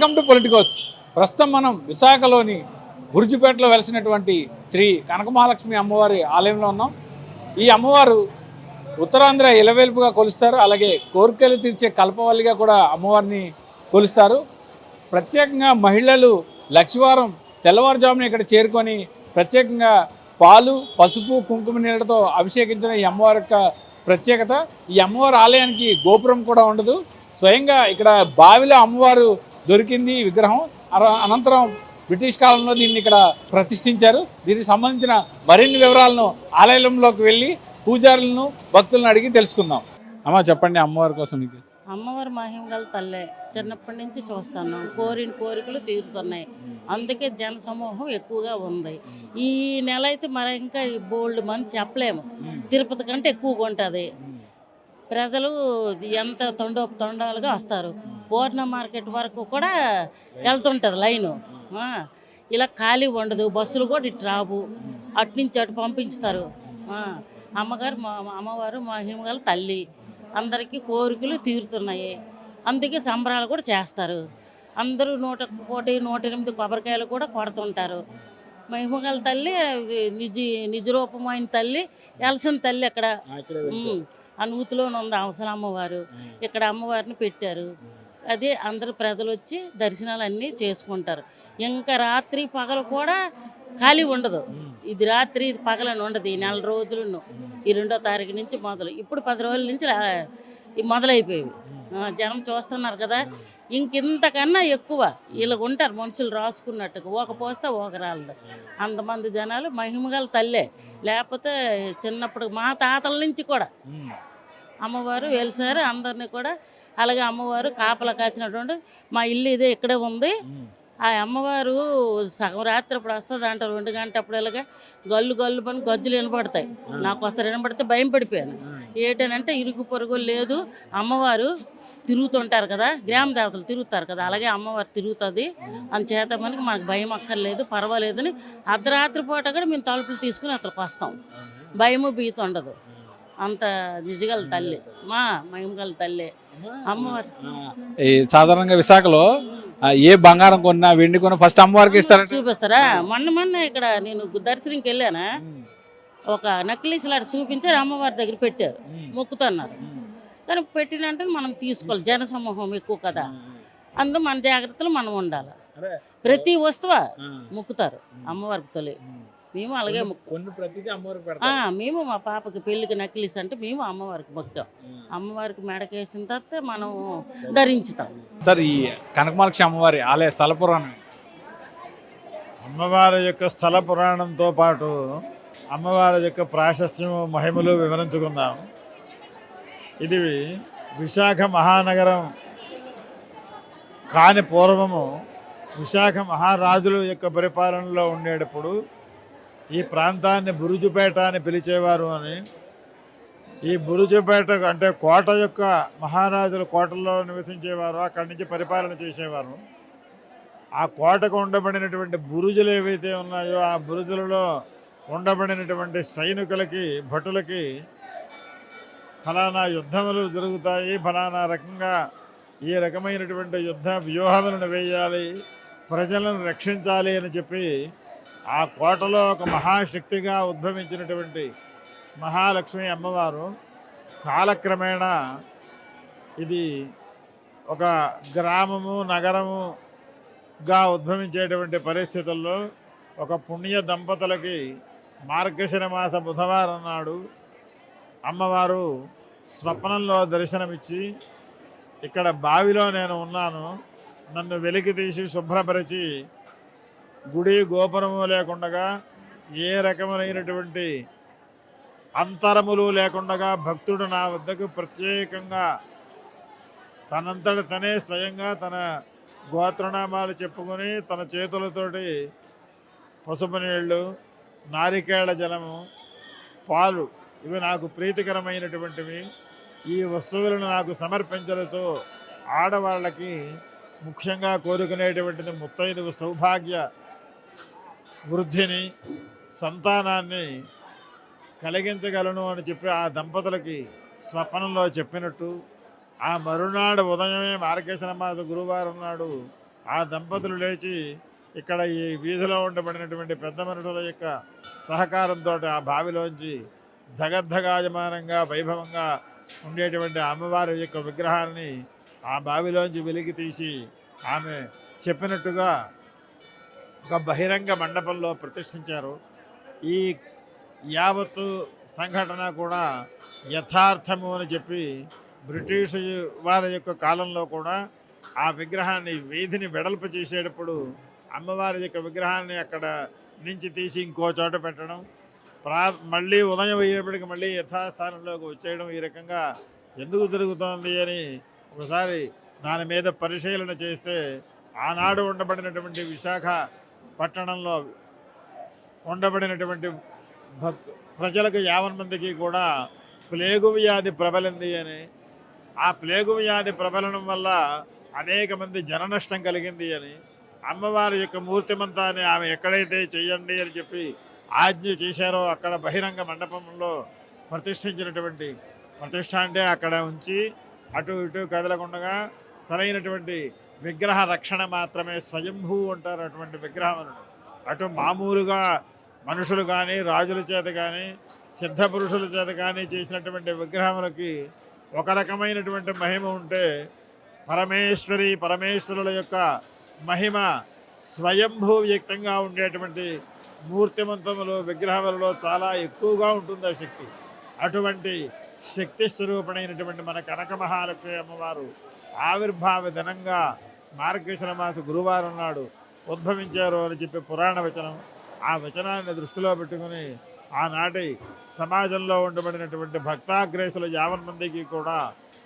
Welcome to Politicos. ప్రస్తుతం మనం విశాఖలోని బురుజుపేటలో వెలిసినటువంటి శ్రీ కనకమహాలక్ష్మి అమ్మవారి ఆలయంలో ఉన్నాం. ఈ అమ్మవారు ఉత్తరాంధ్ర ఇలవేల్పుగా కొలుస్తారు అలాగే కోరికలు తీర్చే కల్పవల్లిగా కూడా అమ్మవారిని కొలుస్తారు. ప్రత్యేకంగా మహిళలు లక్షవారం తెల్లవారుజామున ఇక్కడ చేరుకొని ప్రత్యేకంగా పాలు పసుపు కుంకుమ నీళ్ళతో అభిషేకించిన ఈ అమ్మవారి యొక్క ప్రత్యేకత. ఈ అమ్మవారి ఆలయానికి గోపురం కూడా ఉండదు. స్వయంగా ఇక్కడ బావిలో అమ్మవారు దొరికింది ఈ విగ్రహం. అర- అనంతరం బ్రిటిష్ కాలంలో దీన్ని ఇక్కడ ప్రతిష్ఠించారు. దీనికి సంబంధించిన మరిన్ని వివరాలను ఆలయంలోకి వెళ్ళి పూజారులను భక్తులను అడిగి తెలుసుకుందాం. అమ్మ చెప్పండి అమ్మవారి కోసం మీకు. అమ్మవారి మహిమ గల తల్లే చిన్నప్పటి నుంచి చూస్తాను. కోరిన కోరికలు తీరుతున్నాయి. అందుకే జన సమూహం ఎక్కువగా ఉంది. ఈ నెల అయితే మరి ఇంకా బోల్డ్ మంది చెప్పలేము. తిరుపతి కంటే ఎక్కువగా ఉంటుంది. ప్రజలు ఎంత తొండోపు తొండాలుగా వస్తారు. పూర్ణ మార్కెట్ వరకు కూడా వెళ్తుంటుంది లైను. ఇలా ఖాళీ ఉండదు బస్సులు కూడా ఇటు రావు. అటు నుంచి అటు పంపించుతారు. అమ్మగారు మా మా అమ్మవారు మహిమగల తల్లి అందరికీ కోరికలు తీరుతున్నాయి. అందుకే సంబరాలు కూడా చేస్తారు. అందరూ నూట కోటి నూట ఎనిమిది కొబ్బరికాయలు కూడా కొడుతుంటారు. మహిమగల తల్లి నిజ నిజ రూపమైన తల్లి ఎలసిన తల్లి అక్కడ. ఉమ్, ఆ నూతిలోనే ఉంది అవసరం అమ్మవారు. ఇక్కడ అమ్మవారిని పెట్టారు. అదే అందరు ప్రజలు వచ్చి దర్శనాలు అన్నీ చేసుకుంటారు. ఇంకా రాత్రి పగలు కూడా ఖాళీ ఉండదు. ఇది రాత్రి ఇది పగలని ఉండదు. ఈ నెల రోజులను ఈ రెండో తారీఖు నుంచి మొదలు ఇప్పుడు పది రోజుల నుంచి మొదలైపోయేవి. ఆ, జనం చూస్తున్నారు కదా. ఇంకింతకన్నా ఎక్కువ ఇలా ఉంటారు మనుషులు రాసుకున్నట్టుగా. ఒక పోస్తే ఒక రాలదు అంతమంది జనాలు మహిమగల తల్లే. లేకపోతే చిన్నప్పుడు మా తాతల నుంచి కూడా. అమ్మవారు వెలిసారు అందరినీ కూడా అలాగే అమ్మవారు కాపలా కాసినటువంటి మా ఇల్లు ఇదే ఇక్కడే ఉంది. ఆ అమ్మవారు సగం రాత్రి అప్పుడు వస్తుంది అంట రెండు గంటప్పుడు ఇలాగా గల్లు గల్లు పని గజ్జులు వినపడతాయి. నాకు ఒకసారి వినపడితే భయం పడిపోయాను. ఏంటనంటే ఇరుగు పొరుగు లేదు. అమ్మవారు తిరుగుతుంటారు కదా గ్రామ దేవతలు తిరుగుతారు కదా అలాగే అమ్మవారు తిరుగుతుంది. చేత మనకి మనకు భయం అక్కర్లేదు పర్వాలేదని అర్ధరాత్రి పూట కూడా మేము తలుపులు తీసుకుని అతనికి వస్తాం. భయము భీత ఉండదు. అంత నిజగల తల్లి మా మహిమగల తల్లి. అమ్మవారు. ఈ సాధారణంగా విశాఖలో ఏ బంగారం కొన్నా వెండి కొన్నా ఫస్ట్ అమ్మవారికి ఇస్తారంటే. చూపిస్తారా? మొన్న మొన్న ఇక్కడ నేను దర్శనంకి వెళ్ళానా. ఒక నక్లీస్ లాంటి చూపించారు అమ్మవారి దగ్గర పెట్టారు. మొక్కుతున్నారు. కానీ పెట్టినంటే మనం తీసుకోవాలి. జన సమూహం ఎక్కువ కదా. అందు మన జాగ్రత్తలు మనం ఉండాలి. ప్రతి వస్తువు మొక్కుతారు అమ్మవారికి తొలి. మేము అలాగే మొక్కు కొన్ని ప్రతిదీ అమ్మవారికి ఆ, మేము మా పాపకి పెళ్ళికి నక్లీస్ అంటే మేము అమ్మవారికి మొక్కాం. అమ్మవారికి మెడకేసిన తర్వాత మనం ధరించుతాం. సార్ ఈ కనకమాలక్ష్మి అమ్మవారి ఆలయ స్థల పురాణం. అమ్మవారి యొక్క స్థల పురాణంతో పాటు అమ్మవారి యొక్క ప్రాశస్త్యము మహిమలు వివరించుకుందాం. ఇది విశాఖ మహానగరం కాని పూర్వము విశాఖ మహారాజుల యొక్క పరిపాలనలో ఉండేటప్పుడు ఈ ప్రాంతాన్ని బురుజుపేట అని పిలిచేవారు అని. ఈ బురుజుపేట అంటే కోట యొక్క మహారాజుల కోటల్లో నివసించేవారు అక్కడి నుంచి పరిపాలన చేసేవారు. ఆ కోటకు ఉండబడినటువంటి బురుజులు ఏవైతే ఉన్నాయో ఆ బురుజులలో ఉండబడినటువంటి సైనికులకి భటులకి ఫలానా యుద్ధములు జరుగుతాయి. ఫలానా రకంగా ఈ రకమైనటువంటి యుద్ధ వ్యూహములను వేయాలి ప్రజలను రక్షించాలి అని చెప్పి ఆ కోటలో ఒక మహాశక్తిగా ఉద్భవించినటువంటి మహాలక్ష్మి అమ్మవారు కాలక్రమేణా ఇది ఒక గ్రామము నగరముగా ఉద్భవించేటువంటి పరిస్థితుల్లో ఒక పుణ్య దంపతులకి మార్గశిర మాస బుధవారం నాడు అమ్మవారు స్వప్నంలో దర్శనమిచ్చి ఇక్కడ బావిలో నేను ఉన్నాను నన్ను వెలికి తీసి శుభ్రపరిచి గుడి గోపురము లేకుండగా ఏ రకమైనటువంటి అంతరములు లేకుండగా భక్తుడు నా వద్దకు ప్రత్యేకంగా తనంతట తనే స్వయంగా తన గోత్రనామాలు చెప్పుకొని తన చేతులతోటి పసుపు నీళ్ళు నారికేళ జలము పాలు ఇవి నాకు ప్రీతికరమైనటువంటివి. ఈ వస్తువులను నాకు సమర్పించలతో ఆడవాళ్ళకి ముఖ్యంగా కోరుకునేటువంటిది ముత్తైదువు సౌభాగ్య వృద్ధిని సంతానాన్ని కలిగించగలను అని చెప్పి ఆ దంపతులకి స్వప్నంలో చెప్పినట్టు ఆ మరునాడు ఉదయమే మార్గేశ్వరమాత గురువారం నాడు ఆ దంపతులు లేచి ఇక్కడ ఈ వీధిలో ఉండబడినటువంటి పెద్ద మనుషుల యొక్క సహకారంతో ఆ బావిలోంచి ధగద్ధగాయమానంగా వైభవంగా ఉండేటువంటి అమ్మవారి యొక్క విగ్రహాన్ని ఆ బావిలోంచి వెలికి తీసి ఆమె చెప్పినట్టుగా ఒక బహిరంగ మండపంలో ప్రతిష్ఠించారు. ఈ యావత్తు సంఘటన కూడా యథార్థము అని చెప్పి బ్రిటిష్ వారి యొక్క కాలంలో కూడా ఆ విగ్రహాన్ని వీధిని వెడల్పు చేసేటప్పుడు అమ్మవారి యొక్క విగ్రహాన్ని అక్కడ నుంచి తీసి ఇంకో చోట పెట్టడం ప్రా మళ్ళీ ఉదయం అయ్యేప్పటికి మళ్ళీ యథాస్థానంలోకి వచ్చేయడం ఈ రకంగా ఎందుకు జరుగుతోంది అని ఒకసారి దాని మీద పరిశీలన చేస్తే ఆనాడు ఉండబడినటువంటి విశాఖ పట్టణంలో ఉండబడినటువంటి భక్తు ప్రజలకు యావన్ మందికి కూడా ప్లేగు వ్యాధి ప్రబలింది అని ఆ ప్లేగు వ్యాధి ప్రబలనం వల్ల అనేక మంది జన నష్టం కలిగింది అని అమ్మవారి యొక్క మూర్తిమంతాన్ని ఆమె ఎక్కడైతే చెయ్యండి అని చెప్పి ఆజ్ఞ చేశారో అక్కడ బహిరంగ మండపంలో ప్రతిష్ఠించినటువంటి ప్రతిష్ట అంటే అక్కడ ఉంచి అటు ఇటు కదలకుండగా సరైనటువంటి విగ్రహ రక్షణ మాత్రమే స్వయంభూ అంటారు అటువంటి విగ్రహం అటు మామూలుగా మనుషులు కానీ రాజుల చేత కానీ సిద్ధ పురుషుల చేత కానీ చేసినటువంటి విగ్రహములకి ఒక రకమైనటువంటి మహిమ ఉంటే పరమేశ్వరి పరమేశ్వరుల యొక్క మహిమ స్వయంభూ వ్యక్తంగా ఉండేటువంటి మూర్తిమంతములు విగ్రహములలో చాలా ఎక్కువగా ఉంటుంది ఆ శక్తి. అటువంటి శక్తి స్వరూపణైనటువంటి మన కనక మహాలక్ష్మి అమ్మవారు ఆవిర్భావ దినంగా మార్గశిర మాస గురువారం నాడు ఉద్భవించారు అని చెప్పి పురాణ వచనం. ఆ వచనాన్ని దృష్టిలో పెట్టుకుని ఆనాటి సమాజంలో ఉండబడినటువంటి భక్తాగ్రేసులు యావన్ మందికి కూడా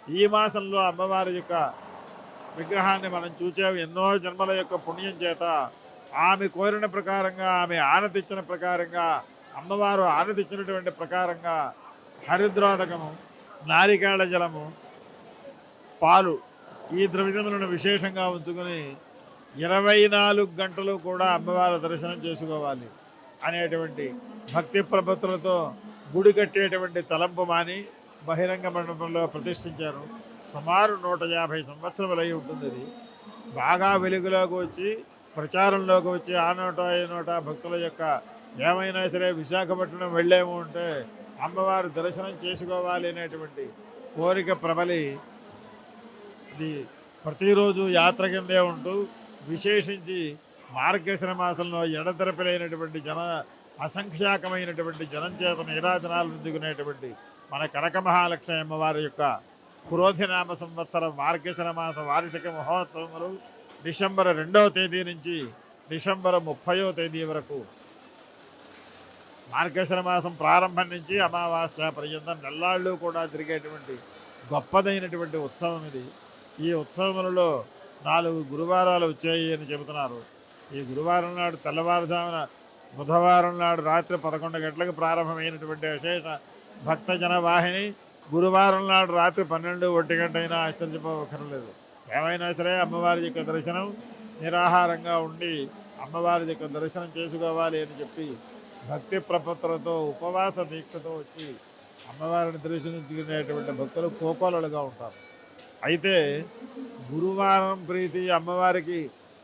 ఈ మాసంలో అమ్మవారి యొక్క విగ్రహాన్ని మనం చూచాము ఎన్నో జన్మల యొక్క పుణ్యం చేత ఆమె కోరిన ప్రకారంగా ఆమె ఆనతిచ్చిన ప్రకారంగా అమ్మవారు ఆనతిచ్చినటువంటి ప్రకారంగా హరిద్రోదకము నారికేళ జలము పాలు ఈ ద్రవ్యములను విశేషంగా ఉంచుకొని ఇరవై నాలుగు గంటలు కూడా అమ్మవారి దర్శనం చేసుకోవాలి అనేటువంటి భక్తి ప్రపత్తులతో గుడి కట్టేటువంటి తలంపు మాని బహిరంగ మండపంలో ప్రతిష్ఠించారు. సుమారు నూట యాభై సంవత్సరములై ఉంటుంది ఇది బాగా వెలుగులోకి వచ్చి ప్రచారంలోకి వచ్చి ఆ నోట ఈ నోట భక్తుల యొక్క ఏమైనా సరే విశాఖపట్నం వెళ్ళేము అంటే అమ్మవారి దర్శనం చేసుకోవాలి అనేటువంటి కోరిక ప్రబలి ఇది ప్రతిరోజు యాత్ర కిందే ఉంటూ విశేషించి మార్గశిర మాసంలో ఎడతెరపిలైనటువంటి జన అసంఖ్యాకమైనటువంటి జనం చేత నీరాజనాలు అందుకునేటువంటి మన కనక మహాలక్ష్మి అమ్మవారి యొక్క పురోధినామ సంవత్సరం మార్గశిర మాస వార్షిక మహోత్సవములు డిసెంబర్ రెండవ తేదీ నుంచి డిసెంబర్ ముప్పయో తేదీ వరకు. మార్గశిర మాసం ప్రారంభం నుంచి అమావాస్య పర్యంతం నెల్లాళ్ళు కూడా తిరిగేటువంటి గొప్పదైనటువంటి ఉత్సవం ఇది. ఈ ఉత్సవములలో నాలుగు గురువారాలు వచ్చాయి అని చెబుతున్నారు. ఈ గురువారం నాడు తెల్లవారుజామున బుధవారం నాడు రాత్రి పదకొండు గంటలకు ప్రారంభమైనటువంటి విశేష భక్తజన వాహిని గురువారం నాడు రాత్రి పన్నెండు ఒంటి గంట అయినా ఆశ్చర్యపోకర్లేదు. ఏమైనా సరే అమ్మవారి యొక్క దర్శనం నిరాహారంగా ఉండి అమ్మవారి యొక్క దర్శనం చేసుకోవాలి అని చెప్పి భక్తి ప్రపత్తులతో ఉపవాస దీక్షతో వచ్చి అమ్మవారిని దర్శించుకునేటువంటి భక్తులు కోకోలలుగా ఉంటారు. అయితే గురువారం ప్రీతి అమ్మవారికి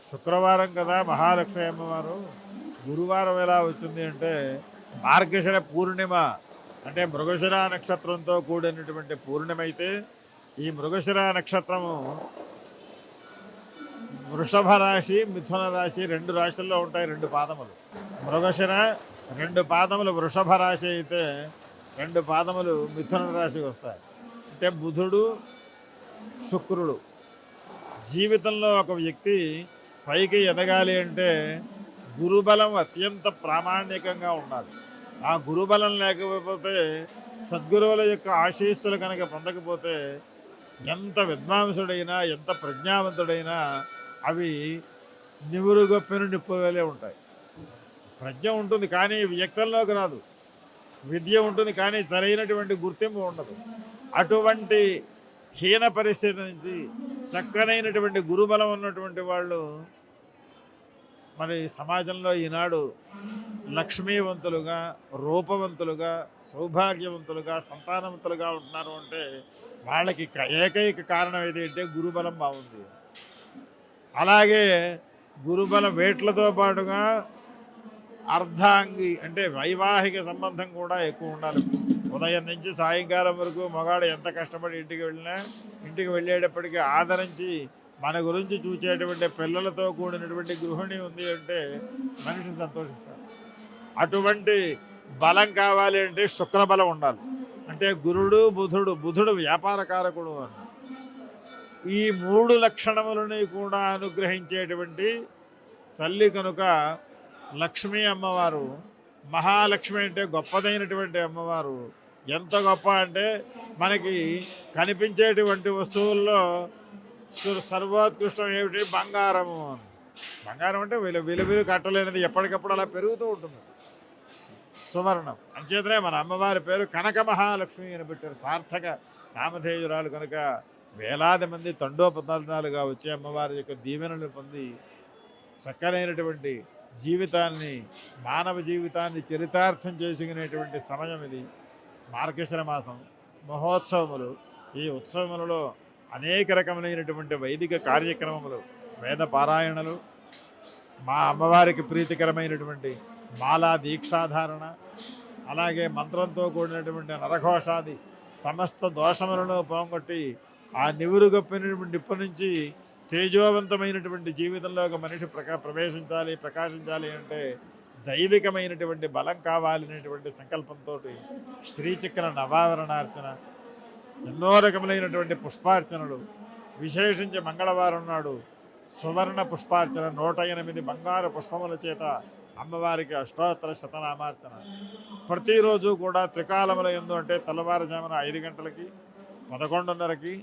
శుక్రవారం కదా మహాలక్ష్మి అమ్మవారు. గురువారం ఎలా వచ్చింది అంటే మార్గశిర పూర్ణిమ అంటే మృగశిర నక్షత్రంతో కూడినటువంటి పూర్ణిమ అయితే ఈ మృగశిర నక్షత్రము వృషభ రాశి మిథున రాశి రెండు రాశుల్లో ఉంటాయి రెండు పాదములు. మృగశిర రెండు పాదములు వృషభ రాశి అయితే రెండు పాదములు మిథున రాశికి వస్తాయి. అంటే బుధుడు శుక్రుడు. జీవితంలో ఒక వ్యక్తి పైకి ఎదగాలి అంటే గురుబలం అత్యంత ప్రామాణికంగా ఉండాలి. ఆ గురుబలం లేకపోతే సద్గురువుల యొక్క ఆశీస్సులు కనుక పొందకపోతే ఎంత విద్వాంసుడైనా ఎంత ప్రజ్ఞావంతుడైనా అవి నివురుగొప్పిన నిప్పువేలే ఉంటాయి. ప్రజ్ఞ ఉంటుంది కానీ వ్యక్తంలోకి రాదు. విద్య ఉంటుంది కానీ సరైనటువంటి గుర్తింపు ఉండదు. అటువంటి హీన పరిస్థితి నుంచి చక్కనైనటువంటి గురుబలం ఉన్నటువంటి వాళ్ళు మరి సమాజంలో ఈనాడు లక్ష్మీవంతులుగా రూపవంతులుగా సౌభాగ్యవంతులుగా సంతానవంతులుగా ఉంటున్నారు అంటే వాళ్ళకి ఏకైక కారణం ఏంటంటే గురుబలం బాగుంది. అలాగే గురుబల వేట్లతో పాటుగా అర్ధాంగి అంటే వైవాహిక సంబంధం కూడా ఎక్కువ ఉండాలి. ఉదయం నుంచి సాయంకాలం వరకు మగాడు ఎంత కష్టపడి ఇంటికి వెళ్ళినా ఇంటికి వెళ్ళేటప్పటికీ ఆదరించి మన గురించి చూసేటువంటి పిల్లలతో కూడినటువంటి గృహిణి ఉంది అంటే మనిషి సంతోషిస్తాడు. అటువంటి బలం కావాలి అంటే శుక్రబలం ఉండాలి. అంటే గురుడు బుధుడు బుధుడు వ్యాపారకారకుడు అని. ఈ మూడు లక్షణములని కూడా అనుగ్రహించేటువంటి తల్లి కనుక లక్ష్మీ అమ్మవారు మహాలక్ష్మి అంటే గొప్పదైనటువంటి అమ్మవారు ఎంత గొప్ప అంటే మనకి కనిపించేటువంటి వస్తువుల్లో సర్వోత్కృష్టం ఏమిటి? బంగారము. అని. బంగారం అంటే విలు విలువిలు కట్టలేనిది ఎప్పటికప్పుడు అలా పెరుగుతూ ఉంటుంది. సువర్ణం. అంచేతనే మన అమ్మవారి పేరు కనక మహాలక్ష్మి అని పెట్టారు. సార్థక నామధేయురాలు కనుక వేలాది మంది తండోపతండాలుగా వచ్చే అమ్మవారి యొక్క దీవెనలు పొంది చక్కనైనటువంటి జీవితాన్ని మానవ జీవితాన్ని చరితార్థం చేసుకునేటువంటి సమయం ఇది. మార్గశిర మాసం మహోత్సవములు ఈ ఉత్సవములలో అనేక రకములైనటువంటి వైదిక కార్యక్రమములు వేద పారాయణలు మా అమ్మవారికి ప్రీతికరమైనటువంటి మాలా దీక్షాధారణ అలాగే మంత్రంతో కూడినటువంటి నరఘోషాది సమస్త దోషములను పోగొట్టి ఆ నివురుగప్పినటువంటి ఇప్పటి నుంచి తేజోవంతమైనటువంటి జీవితంలో ఒక మనిషి ప్రకా ప్రవేశించాలి ప్రకాశించాలి అంటే దైవికమైనటువంటి బలం కావాలనేటువంటి సంకల్పంతో శ్రీచక్ర నవావరణార్చన ఎన్నో రకములైనటువంటి పుష్పార్చనలు విశేషించి మంగళవారం నాడు సువర్ణ పుష్పార్చన నూట ఎనిమిది బంగారు పుష్పముల చేత అమ్మవారికి అష్టోత్తర శతనామార్చన. ప్రతిరోజు కూడా త్రికాలముల ఎందు అంటే తెల్లవారుజామున ఐదు గంటలకి పదకొండున్నరకి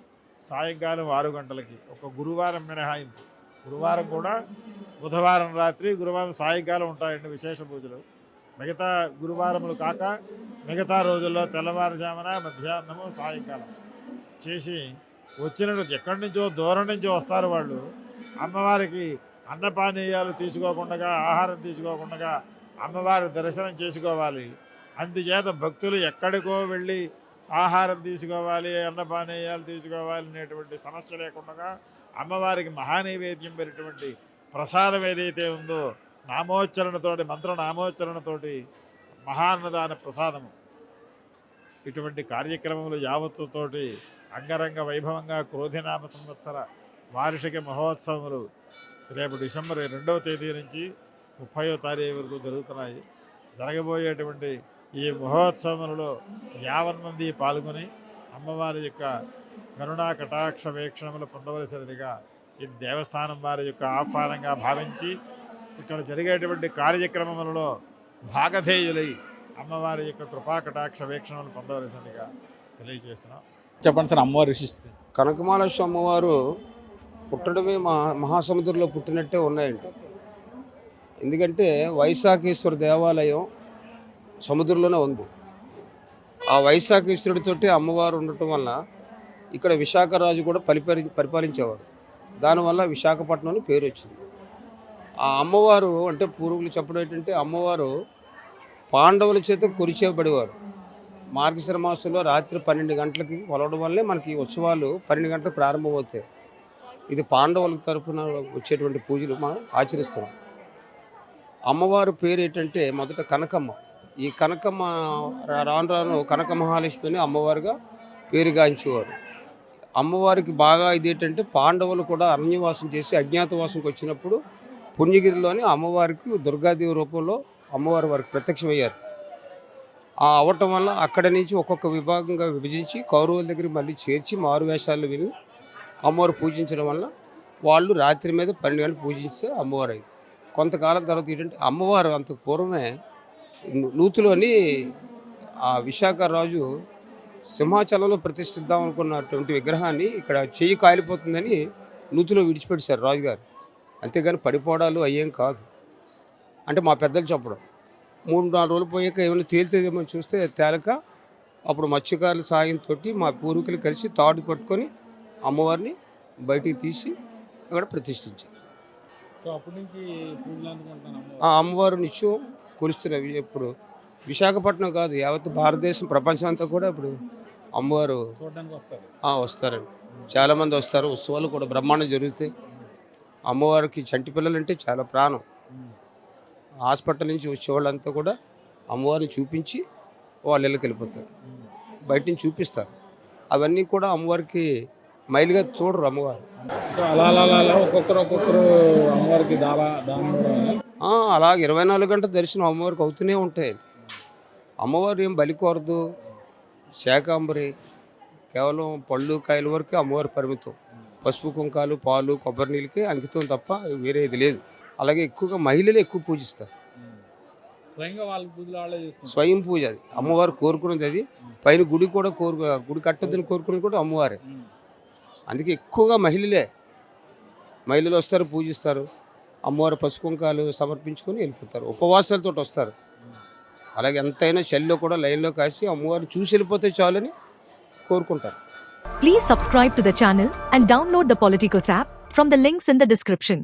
సాయంకాలం ఆరు గంటలకి ఒక గురువారం మినహాయింపు. గురువారం కూడా బుధవారం రాత్రి గురువారం సాయంకాలం ఉంటాయండి విశేష పూజలు. మిగతా గురువారములు కాక మిగతా రోజుల్లో తెల్లవారుజామున మధ్యాహ్నము సాయంకాలం చేసి వచ్చిన ఎక్కడి నుంచో దూరం నుంచి వస్తారు వాళ్ళు. అమ్మవారికి అన్నపానీయాలు తీసుకోకుండా ఆహారం తీసుకోకుండా అమ్మవారి దర్శనం చేసుకోవాలి. అందుచేత భక్తులు ఎక్కడికో వెళ్ళి ఆహారం తీసుకోవాలి అన్నపానీయాలు తీసుకోవాలి అనేటువంటి సమస్య లేకుండా అమ్మవారికి మహానైవేద్యం పెరిటువంటి ప్రసాదం ఏదైతే ఉందో నామోచ్చరణతోటి మంత్ర నామోచ్చరణతోటి మహాన్నదాన ప్రసాదము. ఇటువంటి కార్యక్రమములు యావత్తుతోటి అంగరంగ వైభవంగా క్రోధినామ సంవత్సర వార్షిక మహోత్సవములు రేపు డిసెంబర్ రెండవ తేదీ నుంచి ముప్పయో తారీఖు వరకు జరుగుతున్నాయి. జరగబోయేటువంటి ఈ మహోత్సవములలో యావన్ మంది పాల్గొని అమ్మవారి యొక్క కరుణా కటాక్ష వీక్షణములు పొందవలసినదిగా ఈ దేవస్థానం వారి యొక్క ఆహ్వానంగా భావించి ఇక్కడ జరిగేటువంటి కార్యక్రమములలో భాగధేయులై అమ్మవారి యొక్క కృపా కటాక్ష వీక్షణలు పొందవలసిందిగా తెలియజేస్తున్నాం. చెప్పండి సార్ అమ్మవారి విశిష్టత కనకమాలస్వామి అమ్మవారు పుట్టడమే మహా మహాసముద్రంలో పుట్టినట్టే ఉన్నాయండి ఎందుకంటే వైశాఖేశ్వర దేవాలయం సముద్రంలోనే ఉంది. ఆ వైశాఖేశ్వరుడితోటి అమ్మవారు ఉండటం వల్ల ఇక్కడ విశాఖ రాజు కూడా పరిపాలి పరిపాలించేవారు. దానివల్ల విశాఖపట్నం అని పేరు వచ్చింది. ఆ అమ్మవారు అంటే పూర్వీకులు చెప్పడం ఏంటంటే అమ్మవారు పాండవుల చేత కురిచేయబడేవారు. మార్గశిర మాసంలో రాత్రి పన్నెండు గంటలకి కొలవడం వల్లే మనకి ఈ ఉత్సవాలు పన్నెండు గంటలకు ప్రారంభమవుతాయి. ఇది పాండవుల తరపున వచ్చేటువంటి పూజలు మనం ఆచరిస్తున్నాం. అమ్మవారు పేరు ఏంటంటే మొదట కనకమ్మ. ఈ కనకమ్మ రాను రాను కనక మహాలక్ష్మిని అమ్మవారుగా పేరుగాంచేవారు. అమ్మవారికి బాగా ఇది ఏంటంటే పాండవులు కూడా అరణ్యవాసం చేసి అజ్ఞాతవాసంకి వచ్చినప్పుడు పుణ్యగిరిలోని అమ్మవారికి దుర్గాదేవి రూపంలో అమ్మవారు వారికి ప్రత్యక్షమయ్యారు. ఆ అవటం వల్ల అక్కడి నుంచి ఒక్కొక్క విభాగంగా విభజించి కౌరవుల దగ్గర మళ్ళీ చేర్చి మారు వేషాలు విని అమ్మవారు పూజించడం వల్ల వాళ్ళు రాత్రి మీద పన్నెండు గంటలు పూజించే అమ్మవారు అయింది కొంతకాలం తర్వాత ఏంటంటే అమ్మవారు అంత పూర్వమే నూతులోని ఆ విశాఖ రాజు సింహాచలంలో ప్రతిష్ఠిద్దాం అనుకున్నటువంటి విగ్రహాన్ని ఇక్కడ చెయ్యి కాలిపోతుందని నూతిలో విడిచిపెట్టారు రాజుగారు అంతేగాని పడిపోవడాలు అయ్యేం కాదు. అంటే మా పెద్దలు చెప్పడం మూడు నాలుగు రోజులు పోయాక ఏమైనా తేలితేదేమో చూస్తే తేలక అప్పుడు మత్స్యకారుల సాయంతో మా పూర్వీకులు కలిసి తాడు పట్టుకొని అమ్మవారిని బయటికి తీసి అక్కడ ప్రతిష్ఠించారు. అమ్మవారు? నిత్యం కొలుస్తున్నవి ఇప్పుడు విశాఖపట్నం కాదు యావత్ భారతదేశం ప్రపంచం అంతా కూడా ఇప్పుడు అమ్మవారు వస్తారండి. చాలామంది వస్తారు. ఉత్సవాలు కూడా బ్రహ్మాండం జరుగుతాయి. అమ్మవారికి చంటి పిల్లలంటే చాలా ప్రాణం. హాస్పిటల్ నుంచి వచ్చే వాళ్ళంతా కూడా అమ్మవారిని చూపించి వాళ్ళ ఇళ్ళకి వెళ్ళిపోతారు. బయట నుంచి చూపిస్తారు. అవన్నీ కూడా అమ్మవారికి మైలుగా చూడరు అమ్మవారు. అలా అలా ఒక్కొక్కరు ఒక్కొక్కరు అమ్మవారికి దారా అలాగే ఇరవై నాలుగు గంటల దర్శనం అమ్మవారికి అవుతూనే ఉంటాయి అమ్మవారు ఏం బలి కోరదు. శాకాంబరి కేవలం పళ్ళు కాయల వరకే అమ్మవారి పరిమితం. పసుపు కుంకాలు పాలు కొబ్బరి నీళ్ళకి అంకితం తప్ప వేరేది లేదు. అలాగే ఎక్కువగా మహిళలు ఎక్కువ పూజిస్తారు. స్వయం పూజ అది. అమ్మవారు కోరుకున్నది అది. పైన గుడి కూడా కోరుకు గుడి కట్టొద్దని కోరుకున్నది కూడా అమ్మవారే. అందుకే ఎక్కువగా మహిళలే మహిళలు వస్తారు పూజిస్తారు. అమ్మవారి పసుపు కుంకాలు సమర్పించుకొని వెళ్ళిపోతారు. ఉపవాసాలతో వస్తారు. అలాగే ఎంతైనా షెల్లో కూడా లైన్లో కాసి అమ్మవారిని చూసి వెళ్ళిపోతే చాలని కోరుకుంటారు. Please subscribe to the channel and download the politicos app from the links in the description